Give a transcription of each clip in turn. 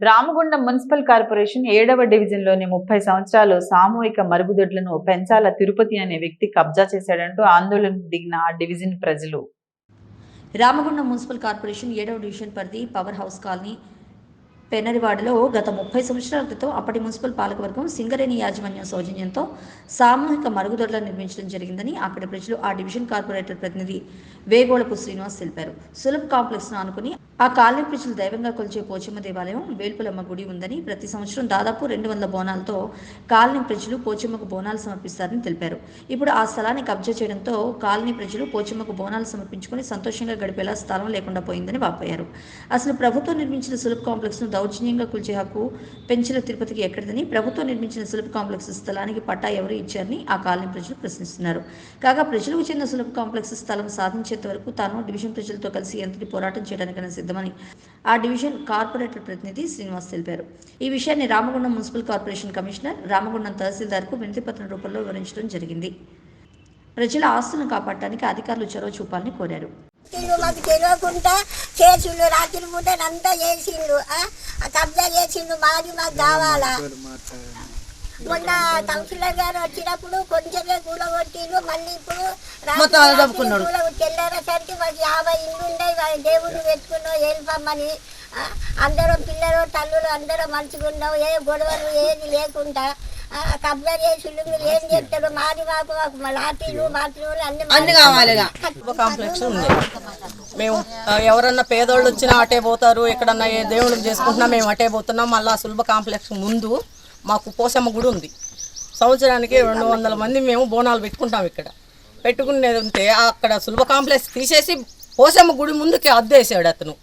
Ramagundam municipal corporation ఏడవ డివిజన్లోని ముప్పై సంవత్సరాలు సామూహిక మరుగుదొడ్లను పెంచాల తిరుపతి అనే వ్యక్తి కబ్జా చేశాడంటూ ఆందోళనకు దిగిన ఆ డివిజన్ ప్రజలు. రామగుండం మున్సిపల్ కార్పొరేషన్ ఏడవ డివిజన్ పరిధి పవర్ హౌస్ కాలనీ పెనరివాడలో గత ముప్పై సంవత్సరాల క్రితం అప్పటి మున్సిపల్ పాలకవర్గం సింగరేణి యాజమాన్యం సౌజన్యంతో సామూహిక మరుగుదొడ్లను నిర్మించడం జరిగిందని అక్కడి ప్రజలు ఆ డివిజన్ కార్పొరేటర్ ప్రతినిధి వేగోళపు శ్రీనివాస్ తెలిపారు. సులభ్ కాంప్లెక్స్ను ఆనుకుని ఆ కాలనీ ప్రజలు దైవంగా కొలిచే పోచమ్మ దేవాలయం వేల్పులమ్మ గుడి ఉందని ప్రతి సంవత్సరం దాదాపు రెండు వందల బోనాలతో కాలనీ ప్రజలు పోచమ్మకు బోనాలు సమర్పిస్తారని తెలిపారు. ఇప్పుడు ఆ స్థలాన్ని కబ్జా చేయడంతో కాలనీ ప్రజలు పోచమ్మకు బోనాలు సమర్పించుకొని సంతోషంగా గడిపేలా స్థలం లేకుండా పోయిందని వాపోయారు. అసలు ప్రభుత్వం నిర్మించిన సులభ్ కాంప్లెక్స్ను దౌర్జన్యంగా కూల్చే హక్కు పెంచిన తిరుపతికి ఎక్కడిదని ప్రభుత్వం నిర్మించిన శిల్ప కాంప్లెక్స్ స్థలానికి పట్టా ఎవరు ఇచ్చారని ఆ కాలనీ ప్రజలు ప్రశ్నిస్తున్నారు. కాగా ప్రజలకు చెందిన శిల్ప కాంప్లెక్స్ స్థలం సాధించేంత వరకు తాను డివిజన్ ప్రజలతో కలిసి ఎంతటి పోరాటం చేయడానికైనా సిద్ధమని ఆ డివిజన్ కార్పొరేటర్ ప్రతినిధి శ్రీనివాస్ తెలిపారు. ఈ విషయాన్ని Ramagundam municipal corporation commissioner Ramagundam తహసీల్దార్కు వినతిపత్రం రూపంలో వివరించడం జరిగింది. ప్రజల ఆస్తులను కాపాడటానికి అధికారులు చొరవ చూపాలని కోరారు వీళ్ళు మాకు తెలియకుండా చేసిండు రాత్రి పూట అంతా చేసిండు కబ్జా మాది మాకు కావాలా మొన్న కౌన్సిలర్ గారు వచ్చినప్పుడు కొంచెమే కూలగొట్టిండు మళ్ళీ ఇప్పుడు. తెల్లారేసరికి మాకు యాభై ఇల్లు ఉన్నాయి వాళ్ళ దేవుడిని పెట్టుకున్నావు వెళ్ళిపోమ్మని ఆ? అందరం పిల్లలు తల్లులు అందరం మంచిగా ఉన్నాం ఏ గొడవలు ఏది లేకుండా కబ్జా చేసిండు మీరు ఏం చెప్తారు మాది మాకు మాకు మా లాఠీలు మాటలు అన్ని అన్ని కావాలి కాంప్లెక్స్ ఉంది. మేము ఎవరన్నా పేదోళ్ళు వచ్చినా అటే పోతారు ఎక్కడన్నా ఏ దేవుళ్ళకి చేసుకుంటున్నా మేము అటే పోతున్నాం. మళ్ళీ ఆ సులభ కాంప్లెక్స్ ముందు మాకు పోసమ్మ గుడి ఉంది. సంవత్సరానికి రెండు వందల మంది మేము బోనాలు పెట్టుకుంటాం ఇక్కడ. పెట్టుకునేది ఉంటే అక్కడ సులభ కాంప్లెక్స్ తీసేసి పోసమ్మ గుడి ముందుకి అద్దేసాడు అతను.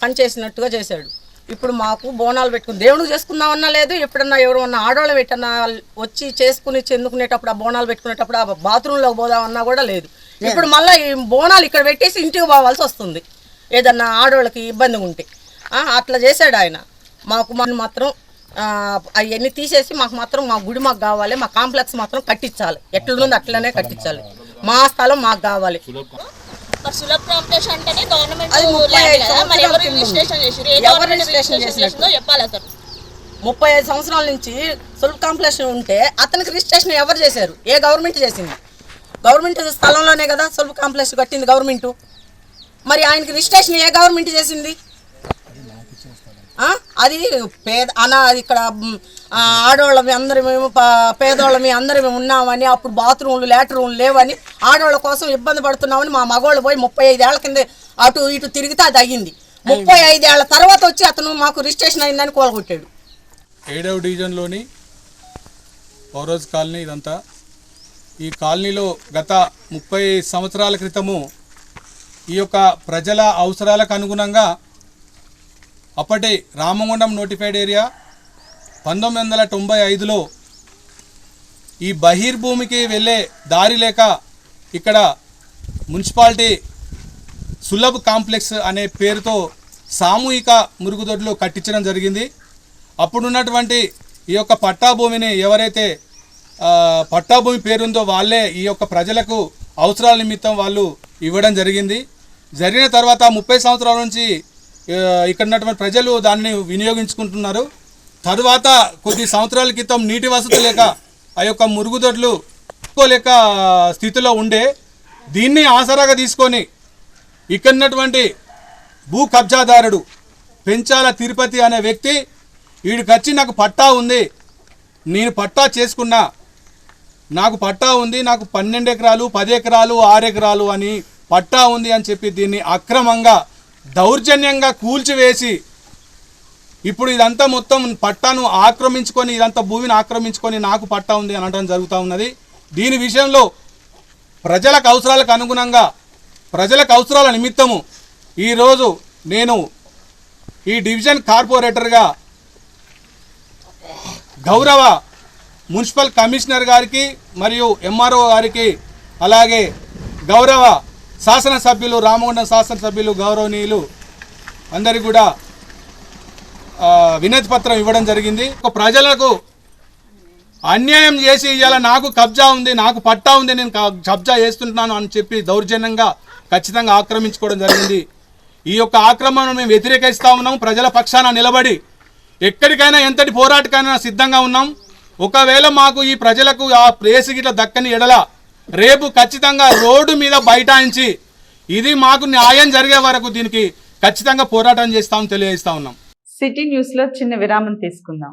పని చేసినట్టుగా చేశాడు. ఇప్పుడు మాకు బోనాలు పెట్టుకుని దేవుడు చేసుకుందామన్నా లేదు ఎప్పుడన్నా ఎవరన్నా ఆడవాళ్ళు పెట్టన్నా వచ్చి చేసుకుని చెందుకునేటప్పుడు ఆ బోనాలు పెట్టుకునేటప్పుడు ఆ బాత్రూంలోకి పోదామన్నా కూడా లేదు. ఇప్పుడు మళ్ళీ ఈ బోనాలు ఇక్కడ పెట్టేసి ఇంటికి పోవాల్సి వస్తుంది. ఏదన్నా ఆడవాళ్ళకి ఇబ్బందిగా ఉంటే. ఆ, అట్లా చేశాడు ఆయన. మాకు మనం మాత్రం అవన్నీ తీసేసి మాకు మాత్రం మా గుడి మాకు కావాలి మా కాంప్లెక్స్ మాత్రం కట్టించాలి. ఎట్లుందో అట్లనే కట్టించాలి. మా స్థలం మాకు కావాలి. మరి సులభ్ కాంప్లెక్స్ అంటేనే గవర్నమెంట్ అది ముప్పై ఐదు కదా. మరి ఎవరు సంవత్సరాల రిజిస్ట్రేషన్ చేసారు ఏ ఎవరు గవర్నమెంట్ రిజిస్ట్రేషన్ రిజిస్ట్రేషన్ చేసిందో చెప్పాలి అతను ముప్పై ఐదు సంవత్సరాల నుంచి సులభ కాంప్లెక్స్ ఉంటే అతనికి రిజిస్ట్రేషన్ ఎవరు చేశారు? ఏ గవర్నమెంట్ చేసింది? గవర్నమెంట్ స్థలంలోనే కదా సులభ కాంప్లెక్స్ కట్టింది గవర్నమెంట్ మరి ఆయనకి రిజిస్ట్రేషన్ ఏ గవర్నమెంట్ చేసింది? అది పేద అనా అది ఇక్కడ ఆడవాళ్ళమి అందరి మేము ప- పేదవాళ్ళమి అందరి మేము ఉన్నామని అప్పుడు బాత్రూమ్లు రూమ్లు లేవని ఆడవాళ్ళ కోసం ఇబ్బంది పడుతున్నామని మా మగవాళ్ళు పోయి ముప్పై ఐదేళ్ళ కింద అటు ఇటు తిరిగితే అది అయ్యింది. ముప్పై ఐదేళ్ళ తర్వాత వచ్చి అతను మాకు రిజిస్ట్రేషన్ అయిందని కోలగొట్టాడు. ఏడవ డివిజన్లోని పౌరోజ్ కాలనీ ఇదంతా. ఈ కాలనీలో గత ముప్పై సంవత్సరాల క్రితము ఈ యొక్క ప్రజల అవసరాలకు అనుగుణంగా అప్పటి రామగుండం నోటిఫైడ్ ఏరియా పంతొమ్మిది వందల తొంభై ఐదులో ఈ బహిర్భూమికి వెళ్ళే దారి లేక ఇక్కడ మున్సిపాలిటీ సులభ్ కాంప్లెక్స్ అనే పేరుతో సామూహిక మురుగుదొడ్లు కట్టించడం జరిగింది. అప్పుడున్నటువంటి ఈ యొక్క పట్టా భూమిని ఎవరైతే పట్టాభూమి పట్టా భూమి పేరుందో వాళ్ళే ఈ యొక్క ప్రజలకు అవసరాల నిమిత్తం వాళ్ళు ఇవ్వడం జరిగింది. జరిగిన తర్వాత ముప్పై సంవత్సరాల నుంచి ఇక్కడ ఉన్నటువంటి ప్రజలు దాన్ని వినియోగించుకుంటున్నారు. తరువాత కొద్ది సంవత్సరాల క్రితం నీటి వసతి లేక ఆ యొక్క మురుగుదొడ్లు లేక స్థితిలో ఉండే దీన్ని ఆసరాగా తీసుకొని ఇక్కడ ఉన్నటువంటి భూ కబ్జాదారుడు పెంచాల తిరుపతి అనే వ్యక్తి వీడికి వచ్చి నాకు పట్టా ఉంది. నేను పట్టా చేసుకున్నా. నాకు పట్టా ఉంది. నాకు పన్నెండు ఎకరాలు పది ఎకరాలు ఆరు ఎకరాలు అని పట్టా ఉంది అని చెప్పి దీన్ని అక్రమంగా దౌర్జన్యంగా కూల్చివేసి ఇప్పుడు ఇదంతా మొత్తం పట్టాను ఆక్రమించుకొని ఇదంతా భూమిని ఆక్రమించుకొని నాకు పట్టా ఉంది అని అనడం జరుగుతూ ఉన్నది. దీని విషయంలో ప్రజలకు అవసరాలకు అనుగుణంగా ప్రజలకు అవసరాల నిమిత్తము ఈరోజు నేను ఈ డివిజన్ కార్పొరేటర్గా గౌరవ మున్సిపల్ కమిషనర్ గారికి మరియు ఎంఆర్ఓ గారికి అలాగే గౌరవ శాసనసభ్యులు రామగుండం శాసనసభ్యులు గౌరవనీయులు అందరికి కూడా వినతి పత్రం ఇవ్వడం జరిగింది. ఒక ప్రజలకు అన్యాయం చేసి ఇవాళ నాకు కబ్జా ఉంది నాకు పట్టా ఉంది నేను కబ్జా చేస్తుంటున్నాను అని చెప్పి దౌర్జన్యంగా ఖచ్చితంగా ఆక్రమించుకోవడం జరిగింది. ఈ యొక్క ఆక్రమణను మేము వ్యతిరేకిస్తా ఉన్నాం ప్రజల పక్షాన నిలబడి ఎక్కడికైనా ఎంతటి పోరాటకైనా సిద్ధంగా ఉన్నాం. ఒకవేళ మాకు ఈ ప్రజలకు ఆ ప్లేస్ గిట్ల దక్కని ఎడల రేపు ఖచ్చితంగా రోడ్డు మీద బైఠాయించి ఇది మాకు న్యాయం జరిగే వరకు దీనికి ఖచ్చితంగా పోరాటం చేస్తామని తెలియజేస్తా ఉన్నాం. సిటీ న్యూస్లో చిన్న విరామం తీసుకుందాం.